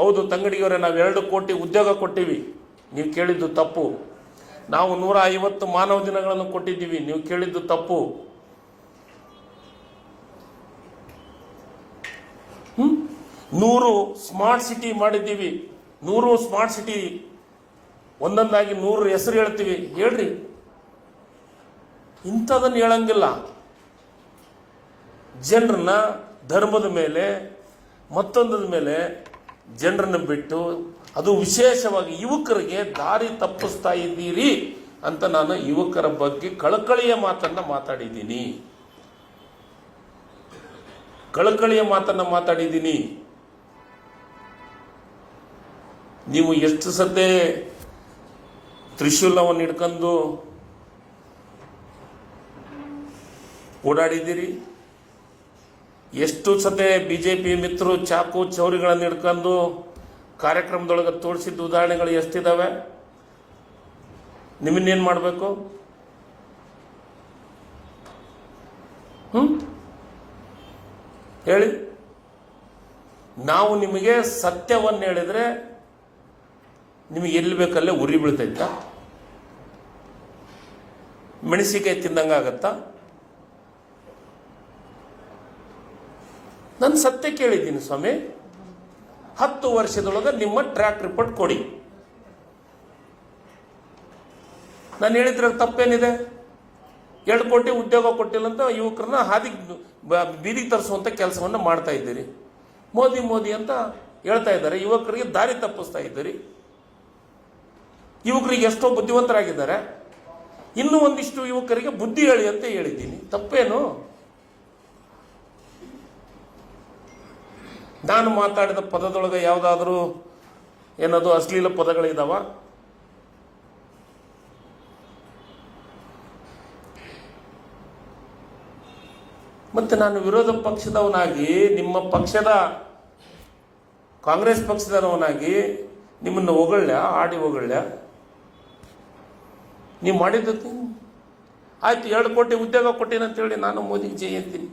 ಹೌದು ತಂಗಡಿಯವರೇ, ನಾವು ಎರಡು ಕೋಟಿ ಉದ್ಯೋಗ ಕೊಟ್ಟಿವಿ. ನೀವು ಕೇಳಿದ್ದು ತಪ್ಪು. ನಾವು ನೂರ ಐವತ್ತು ಮಾನವ ದಿನಗಳನ್ನು ಕೊಟ್ಟಿದ್ದೀವಿ. ನೀವು ಕೇಳಿದ್ದು ತಪ್ಪು? ನೂರು ಸ್ಮಾರ್ಟ್ ಸಿಟಿ ಮಾಡಿದ್ದೀವಿ. ನೂರು ಸ್ಮಾರ್ಟ್ ಸಿಟಿ, ಒಂದೊಂದಾಗಿ ನೂರು ಹೆಸರು ಹೇಳ್ತೀವಿ. ಹೇಳ್ರಿ. ಇಂಥದನ್ನು ಹೇಳಂಗಿಲ್ಲ. ಜನರನ್ನ ಧರ್ಮದ ಮೇಲೆ ಮತ್ತೊಂದದ ಮೇಲೆ ಜನರನ್ನ ಬಿಟ್ಟು ಅದು ವಿಶೇಷವಾಗಿ ಯುವಕರಿಗೆ ದಾರಿ ತಪ್ಪಿಸ್ತಾ ಇದ್ದೀರಿ ಅಂತ ನಾನು ಯುವಕರ ಬಗ್ಗೆ ಕಳಕಳಿಯ ಮಾತನ್ನ ಮಾತಾಡಿದ್ದೀನಿ. ಕಳಕಳಿಯ ಮಾತನ್ನ ಮಾತಾಡಿದ್ದೀನಿ. ನೀವು ಎಷ್ಟು ಸದ್ದೆ ತ್ರಿಶೂಲವನ್ನು ಹಿಡ್ಕೊಂಡು ಓಡಾಡಿದ್ದೀರಿ? ಎಷ್ಟು ಸತೆ ಬಿಜೆಪಿ ಮಿತ್ರರು ಚಾಕು ಚೌರಿಗಳನ್ನು ಹಿಡ್ಕೊಂಡು ಕಾರ್ಯಕ್ರಮದೊಳಗೆ ತೋರಿಸಿದ್ದ ಉದಾಹರಣೆಗಳು ಎಷ್ಟಿದಾವೆ? ನಿಮ್ಮನ್ನೇನು ಮಾಡಬೇಕು? ಹ್ಞೂ ಹೇಳಿ. ನಾವು ನಿಮಗೆ ಸತ್ಯವನ್ನು ಹೇಳಿದರೆ ನಿಮಗೆ ಎಲ್ಲಿ ಬೇಕಲ್ಲೇ ಉರಿ ಬೀಳ್ತೈತ. ಮೆಣಸಿಕಾಯಿ ತಿಂದಂಗೆ ಆಗತ್ತಾ ನಾನು ಸತ್ಯ ಕೇಳಿದ್ದೀನಿ ಸ್ವಾಮಿ. ಹತ್ತು ವರ್ಷದೊಳಗೆ ನಿಮ್ಮ ಟ್ರ್ಯಾಕ್ ರಿಪೋರ್ಟ್ ಕೊಡಿ. ನಾನು ಹೇಳಿದ್ರೆ ತಪ್ಪೇನಿದೆ? ಎರಡು ಕೋಟಿ ಉದ್ಯೋಗ ಕೊಟ್ಟಿಲ್ಲ ಅಂತ ಯುವಕರನ್ನ ಹಾದಿಗೆ ಬ- ಬೀದಿಗೆ ತರಿಸುವಂಥ ಕೆಲಸವನ್ನ ಮಾಡ್ತಾ ಇದ್ದೀರಿ. ಮೋದಿ ಮೋದಿ ಅಂತ ಹೇಳ್ತಾ ಇದ್ದಾರೆ. ಯುವಕರಿಗೆ ದಾರಿ ತಪ್ಪಿಸ್ತಾ ಇದ್ದೀರಿ. ಯುವಕರಿಗೆ ಎಷ್ಟೋ ಬುದ್ಧಿವಂತರಾಗಿದ್ದಾರೆ. ಇನ್ನೂ ಒಂದಿಷ್ಟು ಯುವಕರಿಗೆ ಬುದ್ಧಿ ಹೇಳಿ ಅಂತ ಹೇಳಿದ್ದೀನಿ. ತಪ್ಪೇನು? ನಾನು ಮಾತಾಡಿದ ಪದದೊಳಗೆ ಯಾವುದಾದ್ರೂ ಏನದು ಅಶ್ಲೀಲ ಪದಗಳಿದಾವ? ಮತ್ತೆ ನಾನು ವಿರೋಧ ಪಕ್ಷದವನಾಗಿ, ನಿಮ್ಮ ಪಕ್ಷದ ಕಾಂಗ್ರೆಸ್ ಪಕ್ಷದವನಾಗಿ ನಿಮ್ಮನ್ನು ಹೊಗಳ್ಯ ಆಡಿ ಹೊಗಳ್ಯ ನೀವು ಮಾಡಿದ್ದು ಆಯ್ತು, ಎರಡು ಕೋಟಿ ಉದ್ಯೋಗ ಕೊಟ್ಟೇನಂತೇಳಿ ನಾನು ಮೋದಿಗೆ ಜೈ ಅಂತೀನಿ